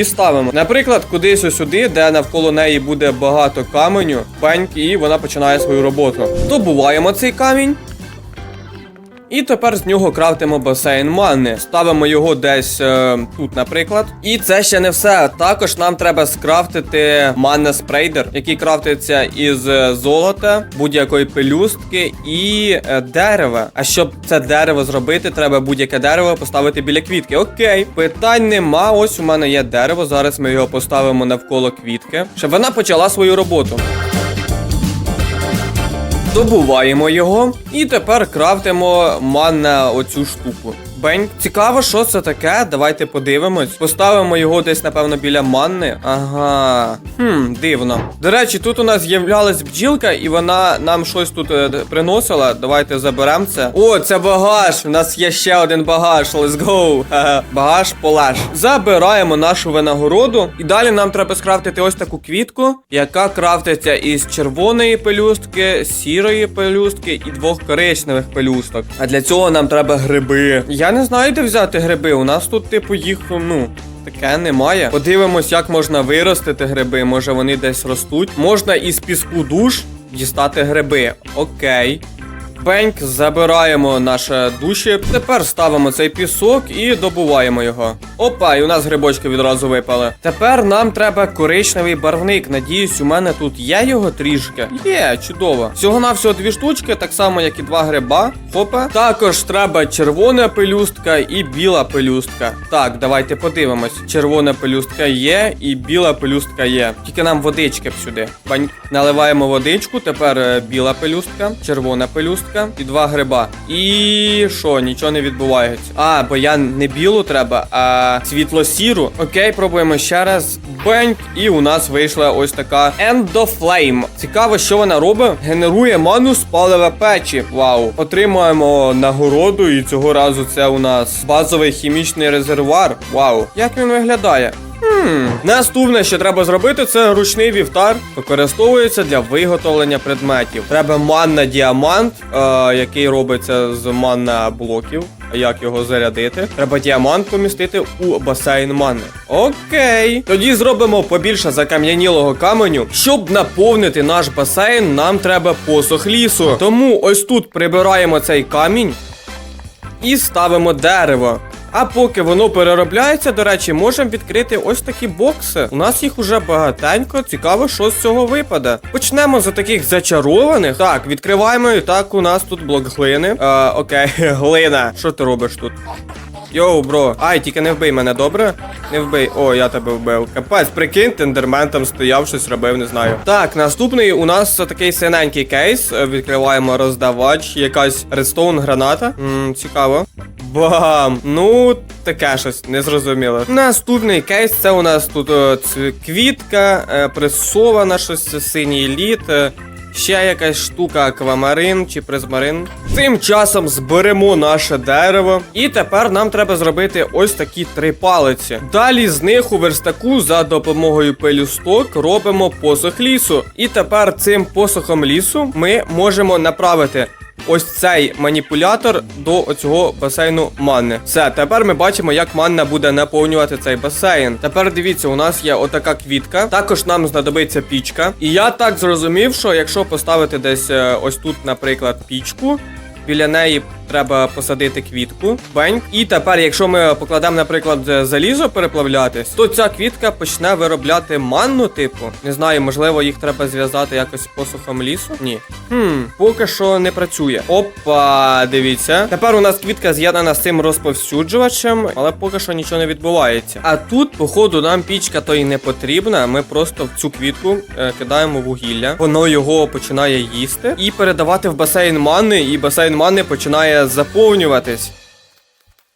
І ставимо. Наприклад, кудись ось сюди, де навколо неї буде багато каменю, пеньк, і вона починає свою роботу. Добуваємо цей камінь. І тепер з нього крафтимо басейн манни. Ставимо його десь е, тут, наприклад. І це ще не все. Також нам треба скрафтити манна спрейдер, який крафтиться із е, золота, будь-якої пелюстки і е, дерева. А щоб це дерево зробити, треба будь-яке дерево поставити біля квітки. Окей, питань нема. Ось у мене є дерево. Зараз ми його поставимо навколо квітки, щоб вона почала свою роботу. Добуваємо його і тепер крафтимо ман на оцю штуку. Бень. Цікаво, що це таке. Давайте подивимось. Поставимо його десь, напевно, біля манни. Ага. Хм, дивно. До речі, тут у нас з'являлась бджілка, і вона нам щось тут е, приносила. Давайте заберемо це. О, це багаж. У нас є ще один багаж. Let's go. Багаж полаж. Забираємо нашу винагороду. І далі нам треба скрафтити ось таку квітку, яка крафтиться із червоної пелюстки, сірої пелюстки і двох коричневих пелюсток. А для цього нам треба гриби. Я не знаю, де взяти гриби. У нас тут, типу, їх, ну. Таке немає. Подивимось, як можна виростити гриби. Може вони десь ростуть. Можна із піску душ дістати гриби. Окей. Беньк, забираємо наше душі. Тепер ставимо цей пісок і добуваємо його. Опа, і у нас грибочки відразу випали. Тепер нам треба коричневий барвник. Надіюсь, у мене тут є його трішки. Є, чудово. Всього на всього дві штучки, так само, як і два гриба. Хопа. Також треба червона пелюстка і біла пелюстка. Так, давайте подивимось. Червона пелюстка є, і біла пелюстка є. Тільки нам водички б сюди. Бань. Наливаємо водичку, тепер е, біла пелюстка, червона пелюстка і два гриба. І що, нічого не відбувається. А, бо я не білу треба, а світло-сіру. Окей, пробуємо ще раз. Беньк, і у нас вийшла ось така Endoflame. Цікаво, що вона робить. Генерує ману з палива печі. Вау. Отримуємо нагороду, і цього разу це у нас базовий хімічний резервуар. Вау. Як він виглядає? Хм. Наступне, що треба зробити, це ручний вівтар. Використовується для виготовлення предметів. Треба манна діамант, е, який робиться з манна блоків. Як його зарядити? Треба діамант помістити у басейн манни. Окей. Тоді зробимо побільше закам'янілого каменю. Щоб наповнити наш басейн, нам треба посох лісу. Тому ось тут прибираємо цей камінь і ставимо дерево. А поки воно переробляється, до речі, можемо відкрити ось такі бокси. У нас їх уже багатенько. Цікаво, що з цього випаде. Почнемо з таких зачарованих. Так, відкриваємо. І так, у нас тут блок глини. Е, окей, глина. Що ти робиш тут? Йоу, бро. Ай, тільки не вбий мене, добре? Не вбий. О, я тебе вбив. Капець, прикинь, тендермен там стояв, щось робив, не знаю. Так, наступний у нас такий синенький кейс. Е, Відкриваємо роздавач, якась редстоун граната. Мм, цікаво. Бам! Ну, таке щось незрозуміло. Наступний кейс це у нас тут е, квітка, е, пресована, щось синій лід. Ще якась штука аквамарин чи призмарин. Тим часом зберемо наше дерево. І тепер нам треба зробити ось такі три палиці. Далі з них у верстаку за допомогою пелюсток робимо посох лісу. І тепер цим посохом лісу ми можемо направити ось цей маніпулятор до оцього басейну манни. Все, тепер ми бачимо, як манна буде наповнювати цей басейн. Тепер дивіться, у нас є отака квітка. Також нам знадобиться пічка. І я так зрозумів, що якщо поставити десь е, ось тут, наприклад, пічку. Біля неї треба посадити квітку, бень. І тепер, якщо ми покладемо, наприклад, залізо переплавлятись, то ця квітка почне виробляти манну, типу. Не знаю, можливо, їх треба зв'язати якось посухом лісу. Ні. Хм, поки що не працює. Опа, дивіться. Тепер у нас квітка з'єднана з цим розповсюджувачем, але поки що нічого не відбувається. А тут, походу, нам пічка то й не потрібна. Ми просто в цю квітку е, кидаємо вугілля. Воно його починає їсти і передавати в басейн манни, і басейн манни починає заповнюватись.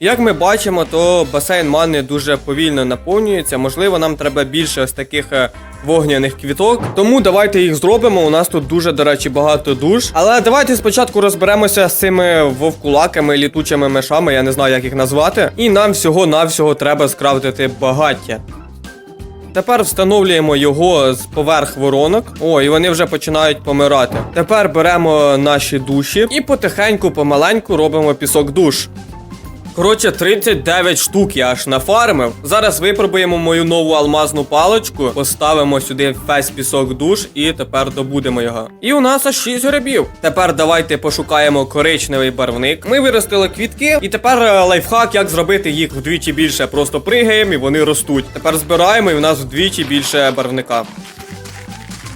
Як ми бачимо, то басейн манни дуже повільно наповнюється. Можливо, нам треба більше ось таких е, вогняних квіток. Тому давайте їх зробимо. У нас тут дуже, до речі, багато душ. Але давайте спочатку розберемося з цими вовкулаками, літучими мишами, я не знаю, як їх назвати. І нам всього-навсього треба скрафтити багаття. Тепер встановлюємо його з поверх воронок. О, і вони вже починають помирати. Тепер беремо наші душі і потихеньку, помаленьку робимо пісок душ. Коротше, 39 штук я аж нафармив. Зараз випробуємо мою нову алмазну паличку, поставимо сюди весь пісок душ і тепер добудемо його. І у нас аж 6 грибів. Тепер давайте пошукаємо коричневий барвник. Ми виростили квітки, і тепер е, лайфхак, як зробити їх вдвічі більше. Просто пригаємо і вони ростуть. Тепер збираємо, і у нас вдвічі більше барвника.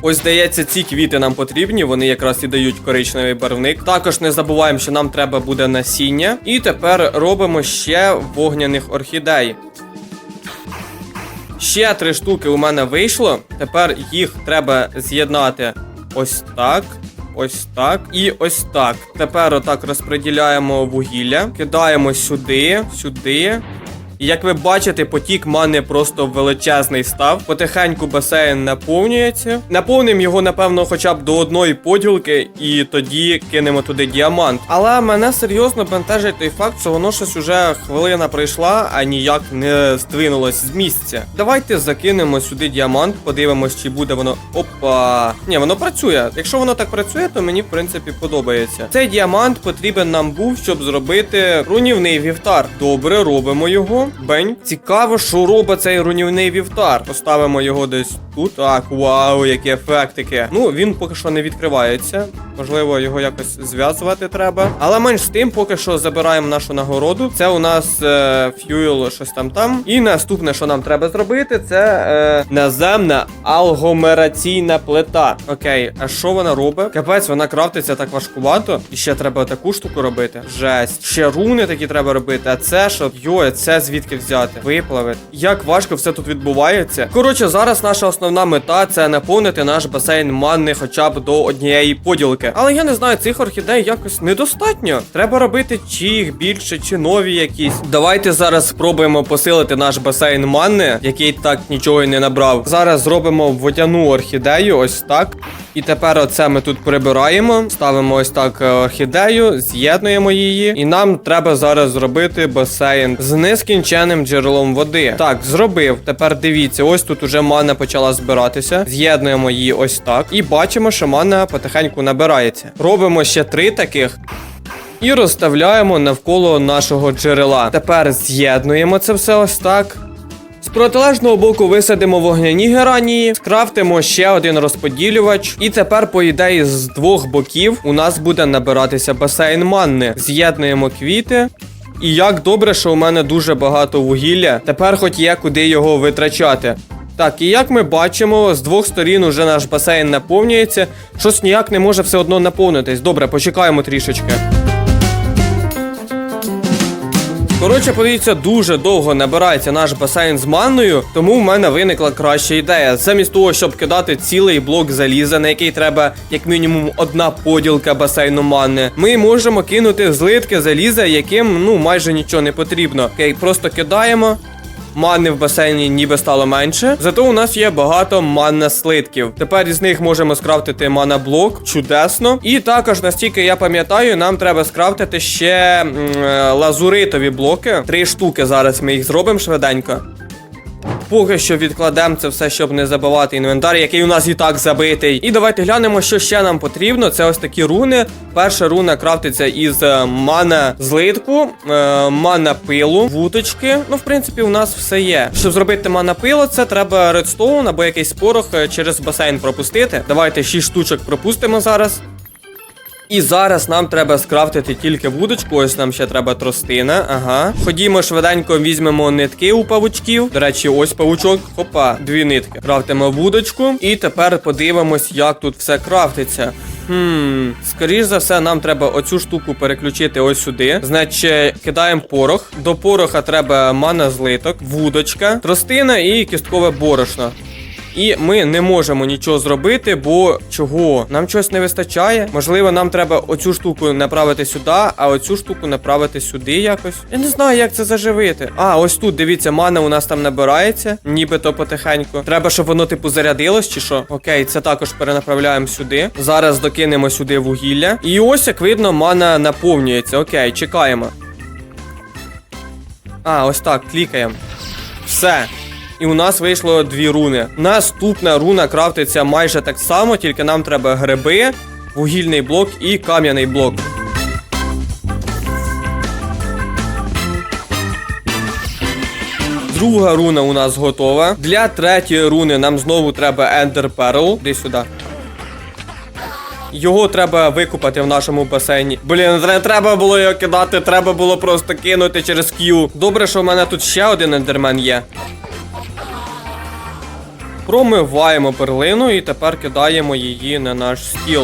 Ось здається, ці квіти нам потрібні, вони якраз і дають коричневий барвник. Також не забуваємо, що нам треба буде насіння. І тепер робимо ще вогняних орхідей. Ще три штуки у мене вийшло. Тепер їх треба з'єднати ось так. Ось так і ось так. Тепер отак розподіляємо вугілля, кидаємо сюди, сюди. І як ви бачите, потік мани просто величезний став. Потихеньку басейн наповнюється. Наповнимо його, напевно, хоча б до одної поділки, і тоді кинемо туди діамант. Але мене серйозно бентежить той факт, що воно щось уже хвилина пройшла, а ніяк не здвинулось з місця. Давайте закинемо сюди діамант, подивимось, чи буде воно. Опа. Ні, воно працює. Якщо воно так працює, то мені в принципі подобається. Цей діамант потрібен нам був, щоб зробити руйнівний вівтар. Добре, робимо його. Бень. Цікаво, що робить цей руйнівний вівтар. Поставимо його десь тут. Так, вау, які ефектики. Ну, він поки що не відкривається. Можливо, його якось зв'язувати треба. Але менш з тим, поки що забираємо нашу нагороду. Це у нас е, ф'юел, щось там там. І наступне, що нам треба зробити, це е, наземна алгомераційна плита. Окей, а що вона робить? Капець, вона крафтиться так важкувато. І ще треба таку штуку робити. Жесть. Ще руни такі треба робити. А це що? Йой, це звідки взяти? Виплавити. Як важко все тут відбувається. Коротше, зараз наша основна мета це наповнити наш басейн манни хоча б до однієї поділки. Але я не знаю, цих орхідей якось недостатньо. Треба робити чи їх більше, чи нові якісь. Давайте зараз спробуємо посилити наш басейн манни, який так нічого й не набрав. Зараз зробимо водяну орхідею, ось так. І тепер оце ми тут прибираємо, ставимо ось так е, орхідею, з'єднуємо її. І нам треба зараз зробити басейн з нескінченним джерелом води. Так, зробив. Тепер дивіться, ось тут уже мана почала збиратися. З'єднуємо її ось так. І бачимо, що мана потихеньку набирається. Робимо ще три таких. І розставляємо навколо нашого джерела. Тепер з'єднуємо це все ось так. Протилежного боку висадимо вогняні геранії, скрафтимо ще один розподілювач. І тепер, по ідеї, з двох боків у нас буде набиратися басейн манни. З'єднуємо квіти. І як добре, що у мене дуже багато вугілля. Тепер хоч є куди його витрачати. Так, і як ми бачимо, з двох сторін уже наш басейн наповнюється. Щось ніяк не може все одно наповнитись. Добре, почекаємо трішечки. Коротше, подивіться, дуже довго набирається наш басейн з манною, тому в мене виникла краща ідея. Замість того, щоб кидати цілий блок заліза, на який треба як мінімум одна поділка басейну манни, ми можемо кинути злитки заліза, яким ну майже нічого не потрібно. Окей, просто кидаємо. Мани в басейні ніби стало менше. Зато у нас є багато манна слитків. Тепер із них можемо скрафтити мана-блок. Чудесно. І також, настільки я пам'ятаю, нам треба скрафтити ще м, е, лазуритові блоки. Три штуки зараз ми їх зробимо швиденько. Поки що відкладемо це все, щоб не забивати інвентар, який у нас і так забитий. І давайте глянемо, що ще нам потрібно. Це ось такі руни. Перша руна крафтиться із е, мана злитку, е, мана пилу, вуточки. Ну, в принципі, у нас все є. Щоб зробити мана пилу, це треба редстоун або якийсь порох е, через басейн пропустити. Давайте 6 штучок пропустимо зараз. І зараз нам треба скрафтити тільки вудочку, ось нам ще треба тростина. Ага. Ходімо швиденько, візьмемо нитки у павучків. До речі, ось павучок. Хопа, дві нитки. Крафтимо вудочку. І тепер подивимось, як тут все крафтиться. Хм, скоріш за все, нам треба оцю штуку переключити ось сюди. Значить, кидаємо порох. До пороха треба мана злиток, вудочка, тростина і кісткове борошно. І ми не можемо нічого зробити, бо чого? Нам щось не вистачає. Можливо, нам треба оцю штуку направити сюди, а оцю штуку направити сюди якось. Я не знаю, як це заживити. А, ось тут, дивіться, мана у нас там набирається, нібито потихеньку. Треба, щоб воно, типу, зарядилось, чи що? Окей, це також перенаправляємо сюди. Зараз докинемо сюди вугілля. І ось, як видно, мана наповнюється. Окей, чекаємо. А, ось так, клікаємо. Все. І у нас вийшло дві руни. Наступна руна крафтиться майже так само, тільки нам треба гриби, вугільний блок і кам'яний блок. Друга руна у нас готова. Для третьої руни нам знову треба Ender Pearl. Іди сюди. Його треба викупати в нашому басейні. Блін, не треба було його кидати, треба було просто кинути через Q. Добре, що в мене тут ще один ендермен є. Промиваємо перлину і тепер кидаємо її на наш стіл.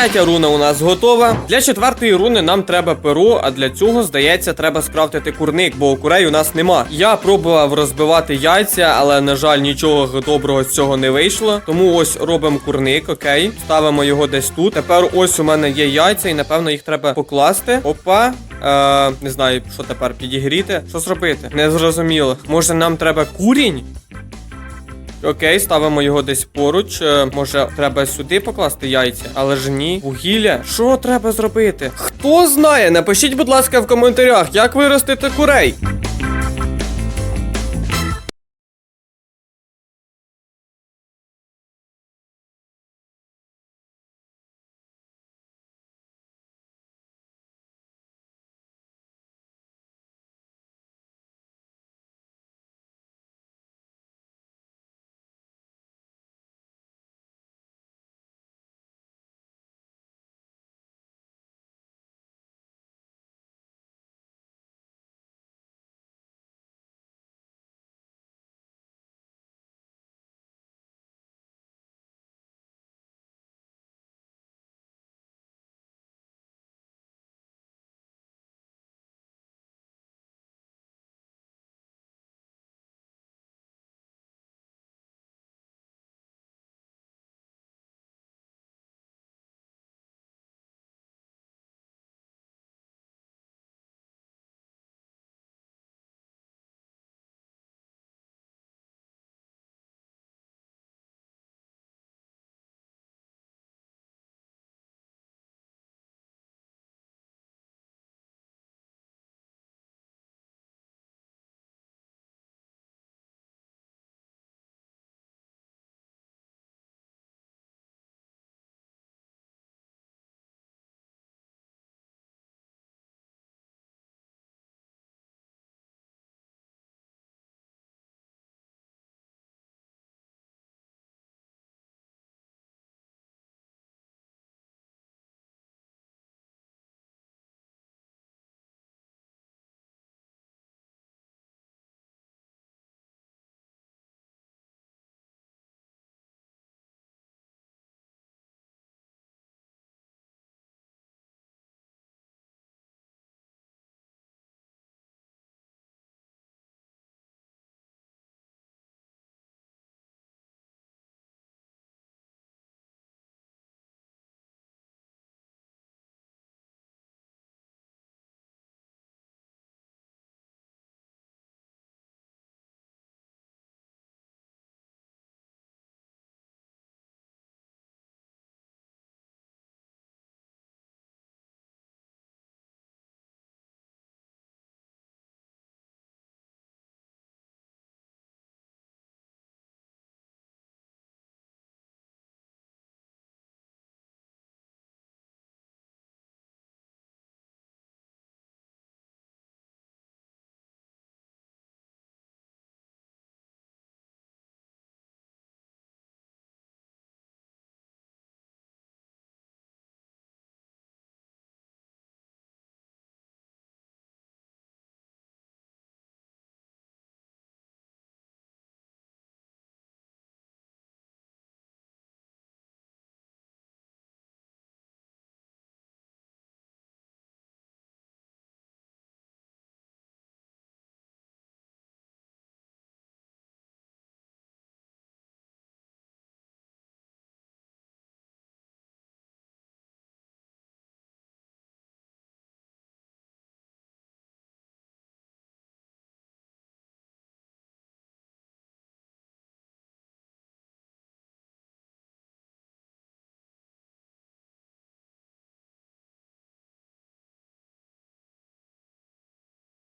Третя руна у нас готова. Для четвертої руни нам треба перо, а для цього, здається, треба скрафтити курник, бо курей у нас нема. Я пробував розбивати яйця, але, на жаль, нічого доброго з цього не вийшло. Тому ось робимо курник, окей. Ставимо його десь тут. Тепер ось у мене є яйця, і напевно їх треба покласти. Опа. Е, не знаю, що тепер підігріти. Що зробити? Не зрозуміло. Може нам треба курінь? Окей, ставимо його десь поруч. Е, може, треба сюди покласти яйця, але ж ні. Вугілля. Що треба зробити? Хто знає? Напишіть, будь ласка, в коментарях, як виростити курей.